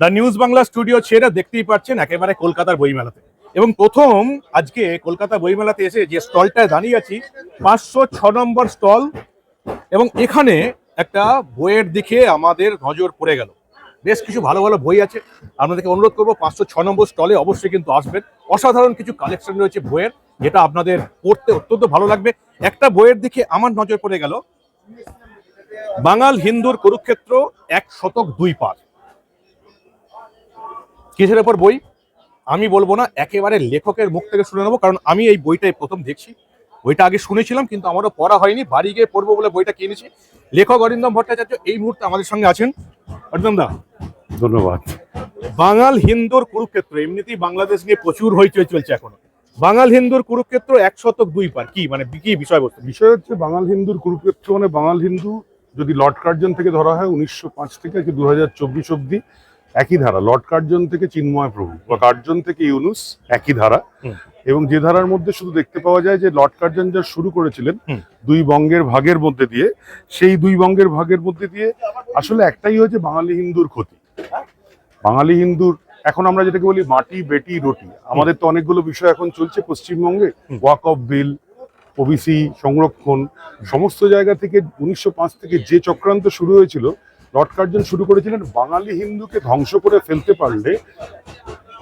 The news Bangla studio ছেড়ে দেখতেই পাচ্ছেন একেবারে কলকাতার বইমেলাতে। এবং প্রথম আজকে কলকাতা বইমেলাতে এসে যে স্টলটায় দাঁড়িয়ে আছি, পাঁচশো ছ নম্বর স্টল, এবং এখানে একটা বইয়ের দিকে আমাদের নজর পড়ে গেল। বেশ কিছু ভালো ভালো বই আছে। আপনাদেরকে অনুরোধ করব, পাঁচশো ছ নম্বর স্টলে অবশ্যই কিন্তু আসবেন। অসাধারণ কিছু কালেকশন রয়েছে বইয়ের, যেটা আপনাদের পড়তে অত্যন্ত ভালো লাগবে। একটা বইয়ের দিকে আমার নজর পড়ে গেল, বাঙাল হিন্দুর কুরুক্ষেত্র এক শতক দুই পার। কিসের ওপর বই? আমি বলব না একেবারে লেখকের মুখ থেকে শুনে নেব কারণ আমি এই বইটাই প্রথম দেখছি। বইটা আগে শুনেছিলাম কিন্তু আমারও পড়া হয়নি। বাড়ি গিয়ে পড়ব বলে বইটা কিনেছি। লেখক অরিন্দম ভট্টাচার্য এই মুহূর্তে আমাদের সঙ্গে আছেন। অরিন্দম দা। ধন্যবাদ। বাঙাল হিন্দুর কুরুক্ষেত্র এমনিতেই বাংলাদেশ নিয়ে প্রচুর হইচই চলছে এখনও। বাঙাল হিন্দুর কুরুক্ষেত্র এক শতক দুই পার। কি মানে কি বিষয়বস্তু? বিষয় হচ্ছে বাঙাল হিন্দুর কুরুক্ষেত্র মানে বাঙাল হিন্দু যদি লর্ড কার্জন থেকে ধরা হয় উনিশশো পাঁচ থেকে দু হাজার চব্বিশ অব্দি একই ধারা লর্ড কার্জন থেকে চিন্ময় প্রভু বা কার্জন থেকে ইউনুস একই ধারা। এবং যে ধারার মধ্যে শুধু দেখতে পাওয়া যায় যে লর্ড কার্জন যা শুরু করেছিলেন দুই বঙ্গের ভাগের মধ্যে দিয়ে সেই দুই বঙ্গের ভাগের মধ্যে দিয়ে আসলে একটাই হয়েছে বাঙালি হিন্দুর ক্ষতি। বাঙালি হিন্দুর এখন আমরা যেটাকে বলি মাটি বেটি রুটি। আমাদের তো অনেকগুলো বিষয় এখন চলছে পশ্চিমবঙ্গে। ওয়াক অফ বিল ওবিসি সংরক্ষণ সমস্ত জায়গা থেকে উনিশশো পাঁচ থেকে যে চক্রান্ত শুরু হয়েছিল লর্ড কার্জন শুরু করেছিলেন বাঙালি হিন্দুকে ধ্বংস করে ফেলতে পারলে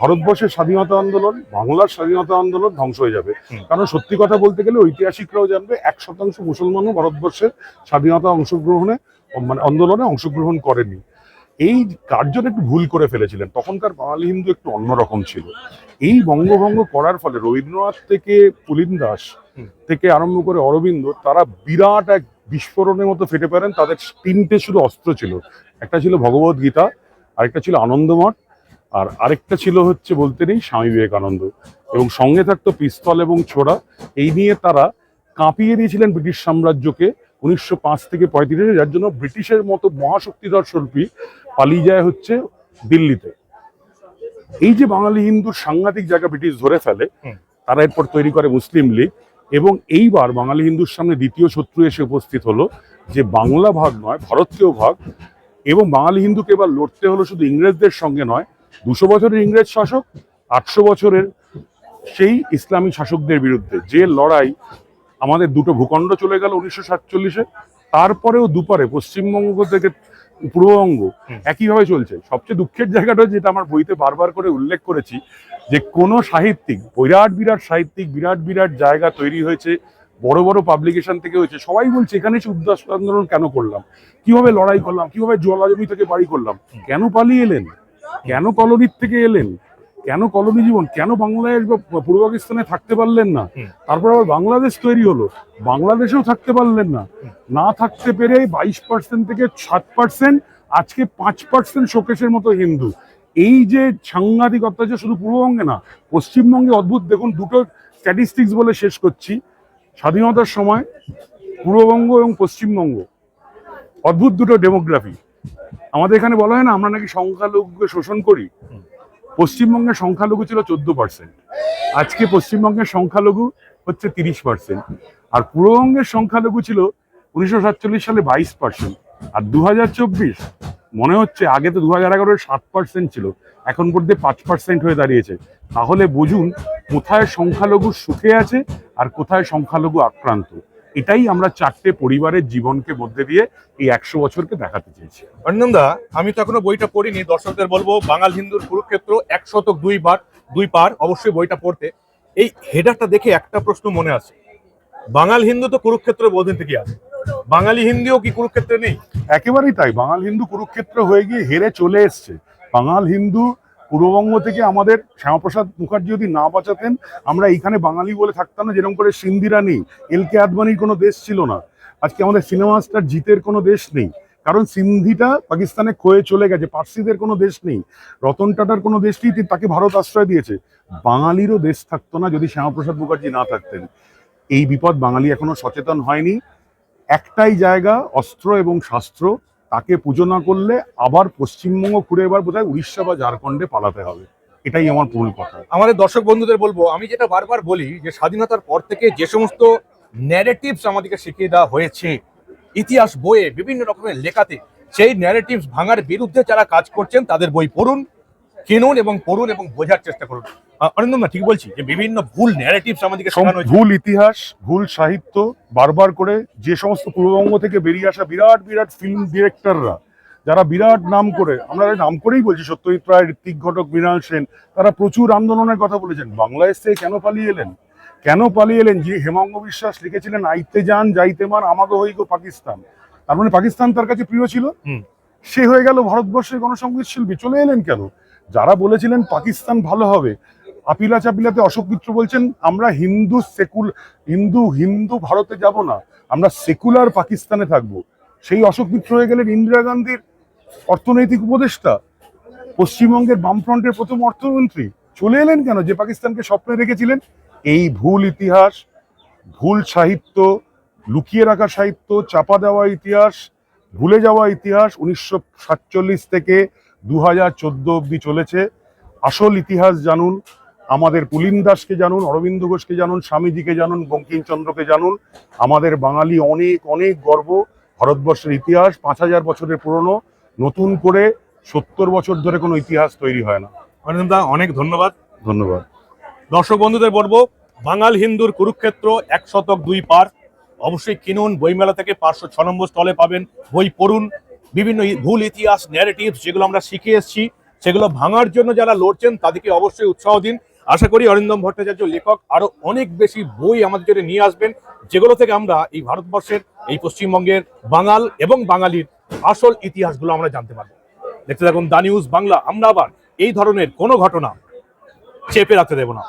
ভারতবর্ষের স্বাধীনতা আন্দোলন বাংলার স্বাধীনতা আন্দোলন ধ্বংস হয়ে যাবে। কারণ সত্যি কথা বলতে গেলে ঐতিহাসিকরাও জানবে এক শতাংশ মুসলমানও ভারতবর্ষের স্বাধীনতা অংশগ্রহণে মানে আন্দোলনে অংশগ্রহণ করেনি। এই কার্জন একটু ভুল করে ফেলেছিলেন। তখনকার বাঙালি হিন্দু একটু অন্যরকম ছিল। এই বঙ্গভঙ্গ করার ফলে রবীন্দ্রনাথ থেকে পুলিন দাস থেকে আরম্ভ করে অরবিন্দ তারা বিরাট এক বিস্ফোরণের মতো ফেটে পারেন তাদের তিনটে শুধু অস্ত্র ছিল। একটা ছিল ভগবত গীতা আরেকটা ছিল আনন্দমঠ আর আরেকটা ছিল হচ্ছে বলতে নেই স্বামী বিবেকানন্দ। এবং সঙ্গে থাকতো পিস্তল এবং ছোড়া। এই নিয়ে তারা কাঁপিয়ে দিয়েছিলেন ব্রিটিশ সাম্রাজ্যকে। উনিশশো পাঁচ থেকে পঁয়ত্রিশে যার জন্য ব্রিটিশের মতো মহাশক্তিধর শিল্পী পালিয়ে যায় হচ্ছে দিল্লিতে। এই যে বাঙালি হিন্দুর সাংঘাতিক জায়গা ব্রিটিশ ধরে ফেলে তারা এরপর তৈরি করে মুসলিম লীগ এবং এইবার বাঙালি হিন্দুর সামনে দ্বিতীয় শত্রু এসে উপস্থিত হলো যে বাংলা ভাগ নয় ভারতীয় ভাগ এবং বাঙালি হিন্দুকে এবার লড়তে হলো শুধু ইংরেজদের সঙ্গে নয় দুশো বছরের ইংরেজ শাসক আটশো বছরের সেই ইসলামী শাসকদের বিরুদ্ধে। যে লড়াই আমাদের দুটো ভূখণ্ড চলে গেল উনিশশো সাতচল্লিশে। তারপরেও দুপারে পশ্চিমবঙ্গ থেকে পূর্ববঙ্গ। একইভাবে চলছে। সবচেয়ে দুঃখের জায়গাটা যেটা আমার বইতে বারবার করে উল্লেখ করেছি যে কোনো সাহিত্যিক বিরাট বিরাট সাহিত্যিক বিরাট বিরাট জায়গা তৈরি হয়েছে বড় বড় পাবলিকেশন থেকে হয়েছে সবাই বলছে এখানে উদ্দাস আন্দোলন কেন করলাম? কীভাবে লড়াই করলাম? কীভাবে জলাজমি থেকে বাড়ি করলাম? কেন পালিয়ে এলেন? কেন কলোনির থেকে এলেন? কেন কলোনি জীবন? কেন বাংলাদেশ বা পূর্ব পাকিস্তানে থাকতে পারলেন না? তারপর আবার বাংলাদেশ তৈরি হলো। বাংলাদেশেও থাকতে পারলেন না। না থাকতে পেরে বাইশ পার্সেন্ট থেকে সাত পার্সেন্ট আজকে পাঁচ পার্সেন্ট শোকেশের মতো হিন্দু। এই যে সাংঘাতিক অত্যাচার শুধু পূর্ববঙ্গে না পশ্চিমবঙ্গে অদ্ভুত। দেখুন দুটো স্ট্যাটিস্টিক্স বলে শেষ করছি। স্বাধীনতার সময় পূর্ববঙ্গ এবং পশ্চিমবঙ্গ। অদ্ভুত দুটো ডেমোগ্রাফি আমাদের এখানে বলা হয় না আমরা নাকি সংখ্যালঘুকে শোষণ করি। পশ্চিমবঙ্গের সংখ্যালঘু ছিল চোদ্দ পার্সেন্ট আজকে পশ্চিমবঙ্গের সংখ্যালঘু হচ্ছে তিরিশ পার্সেন্ট আর পূর্ববঙ্গের সংখ্যালঘু ছিল উনিশশো সাতচল্লিশ সালে বাইশ পার্সেন্ট আর দু হাজার চব্বিশ মনে হচ্ছে আগে তো দু হাজার এগারোয় সাত পার্সেন্ট ছিল, এখন পর্যন্ত পাঁচ পার্সেন্ট হয়ে দাঁড়িয়েছে। তাহলে বুঝুন কোথায় সংখ্যালঘু সুখে আছে আর কোথায় সংখ্যালঘু আক্রান্ত। এটাই আমরা চারটে পরিবারের জীবনকে মধ্যে দিয়ে এই একশো বছরকে দেখাতে চেয়েছি। অরিন্দম আমি তো এখনও বইটা পড়িনি দর্শকদের বলব বাঙাল হিন্দুর কুরুক্ষেত্র এক শতক দুই বার দুই পার অবশ্যই বইটা পড়তে। এই হেডারটা দেখে একটা প্রশ্ন মনে আছে বাঙাল হিন্দু তো কুরুক্ষেত্র বহুদিন থেকে আছে বাঙালি হিন্দিও কি কুরুক্ষেত্রে নেই? একেবারেই তাই বাঙাল হিন্দু কুরুক্ষেত্র হয়ে গিয়ে হেরে চলে এসছে। বাঙাল হিন্দু পূর্ববঙ্গ থেকে আমাদের শ্যামাপ্রসাদ মুখার্জি যদি না বাঁচাতেন, আমরা এইখানে বাঙালি বলে থাকতাম না, যেরকম করে সিন্দিরা নেই, এল কে আদবানির কোনো দেশ ছিল না। আজকে আমাদের সিনেমা স্টার জিতের কোনো দেশ নেই। কারণ সিন্ধিটা পাকিস্তানে ক্ষয়ে চলে গেছে, পার্সিদের কোনো দেশ নেই, রতন টাটার কোনো দেশ নেই তাকে ভারত আশ্রয় দিয়েছে। বাঙালিরও দেশ থাকতো না যদি শ্যামাপ্রসাদ মুখার্জি না থাকতেন। এই বিপদ বাঙালি এখনও সচেতন হয়নি। একটাই জায়গা, অস্ত্র এবং শাস্ত্র তাকে পুজো না করলে আবার পশ্চিমবঙ্গ ঘুরে এবার বোধহয় উড়িষ্যা বা ঝাড়খণ্ডে পালাতে হবে। এটাই আমার মূল কথা। আমাদের দর্শক বন্ধুদের বলব, আমি যেটা বারবার বলি যে স্বাধীনতার পর থেকে যে সমস্ত ন্যারেটিভস আমাদেরকে শিখিয়ে দেওয়া হয়েছে, ইতিহাস বইয়ে বিভিন্ন রকমের লেখাতে, সেই ন্যারেটিভস ভাঙার বিরুদ্ধে যারা কাজ করছেন তাদের বই পড়ুন। কিনুন এবং পড়ুন এবং বোঝার চেষ্টা করুন। অরিন্দম না ঠিক বলছি যে বিভিন্ন ভুল ন্যারেটিভস আমাদেরকে শেখানো ভুল ইতিহাস ভুল সাহিত্য বারবার করে যে সমস্ত পূর্ববঙ্গ থেকে বেরিয়ে আসা বিরাট বিরাট ফিল্ম ডিরেক্টররা যারা বিরাট নাম করে আমরা নাম করেই বলছি সত্যজিৎ রায় ঋত্বিক ঘটক মৃণাল সেন তারা প্রচুর আন্দোলনের কথা বলেছেন। বাংলাদেশ থেকে কেন পালিয়ে এলেন? কেন পালিয়ে এলেন? যে হেমাঙ্গ বিশ্বাস লিখেছিলেন আইতে যান যাইতে মান আমাকে হইগো পাকিস্তান। তার মানে পাকিস্তান তার কাছে প্রিয় ছিল? হুম। সে হয়ে গেল ভারতবর্ষের গণসংগীত শিল্পী চলে এলেন কেন? যারা বলেছিলেন পাকিস্তান ভালো হবে, আপিলা চাপিলাতে অশোক মিত্র বলছেন, আমরা হিন্দু সেকুল, হিন্দু হিন্দু ভারতে যাব না, আমরা সেকুলার পাকিস্তানে থাকব। সেই অশোক মিত্র হয়ে গেলেন ইন্দিরা গান্ধীর অর্থনৈতিক উপদেষ্টা। পশ্চিমবঙ্গের বামফ্রন্টের প্রথম অর্থমন্ত্রী। চলে এলেন কেন? যে পাকিস্তানকে স্বপ্নে রেখেছিলেন, এই ভুল ইতিহাস, ভুল সাহিত্য, লুকিয়ে রাখা সাহিত্য, চাপা দেওয়া ইতিহাস, ভুলে যাওয়া ইতিহাস উনিশশো সাতচল্লিশ থেকে দু হাজার চোদ্দ অব্দি চলেছে। আসল ইতিহাস জানুন আমাদের পুলিন দাসকে জানুন অরবিন্দ ঘোষকে জানুন স্বামীজিকে জানুন বঙ্কিমচন্দ্রকে জানুন। আমাদের বাঙালি অনেক অনেক গর্ব। ভারতবর্ষের ইতিহাস পাঁচ হাজার বছরের পুরনো নতুন করে সত্তর বছর ধরে কোনো ইতিহাস তৈরি হয় না। অরিন্দম দা অনেক ধন্যবাদ। ধন্যবাদ। দর্শক বন্ধুদের বলব বাঙাল হিন্দুর কুরুক্ষেত্র এক শতক দুই পার। অবশ্যই কিনুন বইমেলা থেকে পাঁচশো ছ নম্বর স্টলে পাবেন বই পড়ুন। বিভিন্ন ভুল ইতিহাস ন্যারেটিভ যেগুলো আমরা শিখে এসেছি, সেগুলো ভাঙার জন্য যারা লড়ছেন, তাদেরকে অবশ্যই উৎসাহ দিন। আশা করি অরিন্দম ভট্টাচার্য লেখক আরও অনেক বেশি বই আমাদের জন্য নিয়ে আসবেন, যেগুলো থেকে আমরা এই ভারতবর্ষের, এই পশ্চিমবঙ্গের, বাঙাল এবং বাঙালির আসল ইতিহাসগুলো আমরা জানতে পারব। দেখতে থাকুন দা নিউজ বাংলা, আমরা আবার এই ধরনের কোনো ঘটনা চেপে রাখতে দেব না।